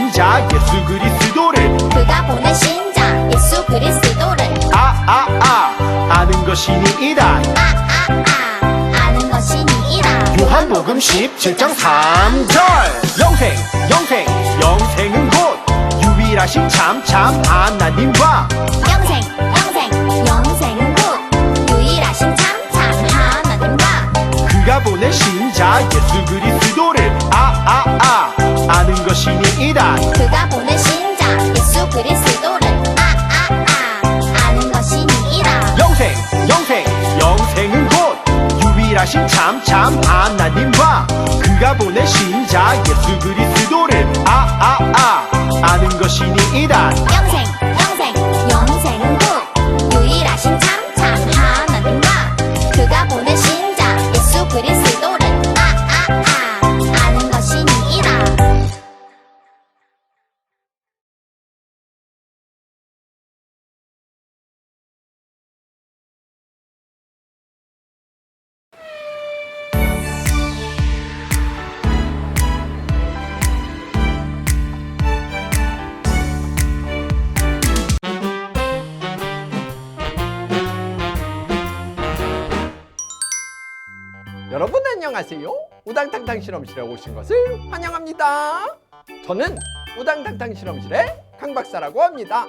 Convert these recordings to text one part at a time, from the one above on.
보낸 신자 예수 그리스도를. 그가 보낸 신자 예수 그리스도를. 아아아 아 는 것이니이다. 아아아 아 는 것이니이다. 요한복음 17장 3절. 영생 영생 영생은 곧 유일하신 참참 하나님과 영생 영생 영생은 곧 유일하신 참참 하나님과 그가 보낸 신자 예수 그리스도를. 아아아 아는 것이니이다. 그가 보낸 신자 예수 그리스도를 아아 아 아 는 것이니이다. 영생 영생 영생은 곧 유일하신 참참 하나님과 그가 보낸 신자 예수 그리스도를 아아아 아는 것이니이다. 영생 영생 여러분 안녕하세요. 우당탕탕 실험실에 오신 것을 환영합니다. 저는 우당탕탕 실험실의 강 박사라고 합니다.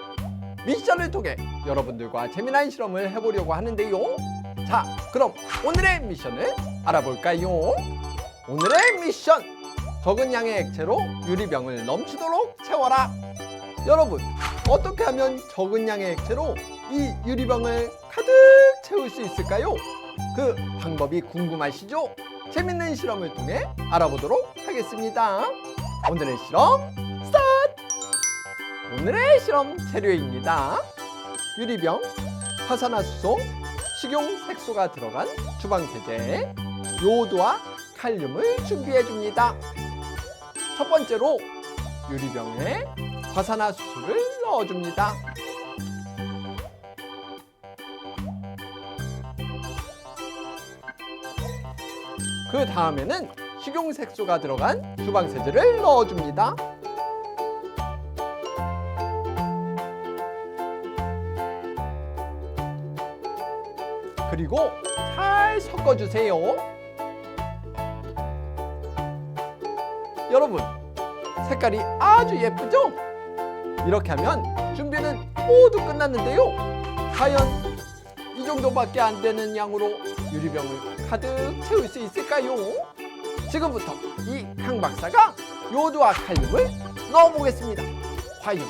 미션을 통해 여러분들과 재미난 실험을 해보려고 하는데요. 자, 그럼 오늘의 미션을 알아볼까요? 오늘의 미션! 적은 양의 액체로 유리병을 넘치도록 채워라. 여러분, 어떻게 하면 적은 양의 액체로 이 유리병을 가득 채울 수 있을까요? 그 방법이 궁금하시죠? 재밌는 실험을 통해 알아보도록 하겠습니다. 오늘의 실험 스타트! 오늘의 실험 재료입니다. 유리병, 화산화수소, 식용색소가 들어간 주방세제, 요오드와 칼륨을 준비해 줍니다. 첫 번째로 유리병에 화산화수소를 넣어줍니다. 그 다음에는 식용색소가 들어간 주방세제를 넣어줍니다. 그리고 잘 섞어주세요. 여러분, 색깔이 아주 예쁘죠? 이렇게 하면 준비는 모두 끝났는데요. 과연 이 정도밖에 안 되는 양으로 유리병을 가득 채울 수 있을까요? 지금부터 이 강 박사가 요도와 칼륨을 넣어보겠습니다. 과연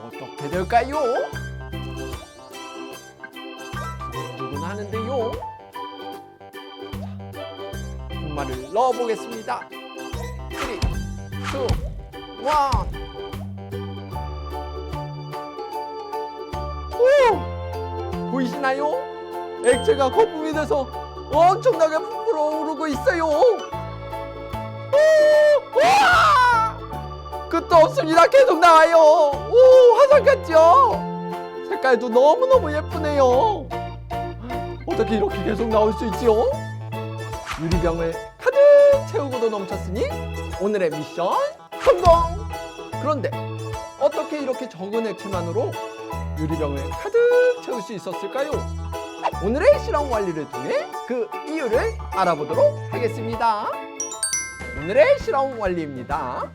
어떻게 될까요? 두근두근 하는데요. 자, 분말을 넣어보겠습니다. 3, 2, 1. 오! 보이시나요? 액체가 거품이 돼서 엄청나게 불어오르고 있어요. 오! 끝도 없습니다. 계속 나와요. 오, 화산 같죠? 색깔도 너무너무 예쁘네요. 어떻게 이렇게 계속 나올 수 있지요? 유리병을 가득 채우고도 넘쳤으니 오늘의 미션 성공! 그런데 어떻게 이렇게 적은 액체만으로 유리병을 가득 채울 수 있었을까요? 오늘의 실험 원리를 통해 그 이유를 알아보도록 하겠습니다. 오늘의 실험 원리입니다.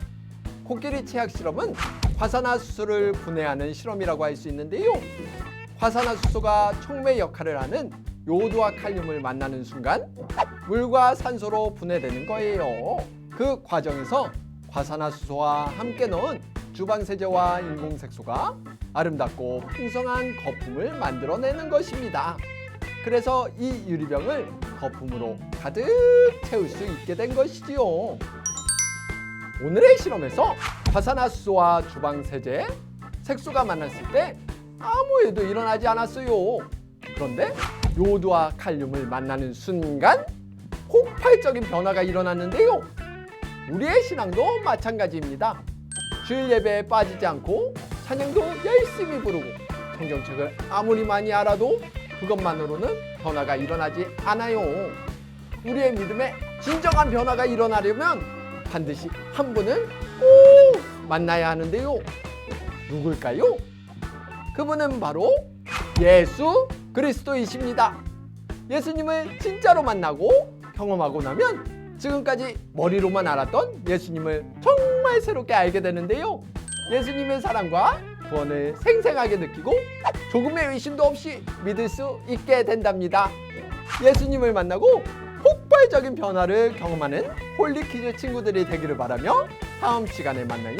코끼리 체약 실험은 화산화수소를 분해하는 실험이라고 할 수 있는데요. 화산화수소가 촉매 역할을 하는 요오드와 칼륨을 만나는 순간 물과 산소로 분해되는 거예요. 그 과정에서 화산화수소와 함께 넣은 주방세제와 인공색소가 아름답고 풍성한 거품을 만들어내는 것입니다. 그래서 이 유리병을 거품으로 가득 채울 수 있게 된 것이지요. 오늘의 실험에서 화산화수소와 주방세제, 색소가 만났을 때 아무 일도 일어나지 않았어요. 그런데 요오드와 칼륨을 만나는 순간 폭발적인 변화가 일어났는데요. 우리의 신앙도 마찬가지입니다. 주일 예배에 빠지지 않고 찬양도 열심히 부르고 성경책을 아무리 많이 알아도 그것만으로는 변화가 일어나지 않아요. 우리의 믿음에 진정한 변화가 일어나려면 반드시 한 분을 꼭 만나야 하는데요. 누굴까요? 그분은 바로 예수 그리스도이십니다. 예수님을 진짜로 만나고 경험하고 나면 지금까지 머리로만 알았던 예수님을 정말 새롭게 알게 되는데요. 예수님의 사랑과 구원을 생생하게 느끼고 조금의 의심도 없이 믿을 수 있게 된답니다. 예수님을 만나고 폭발적인 변화를 경험하는 홀리키즈 친구들이 되기를 바라며 다음 시간에 만나요.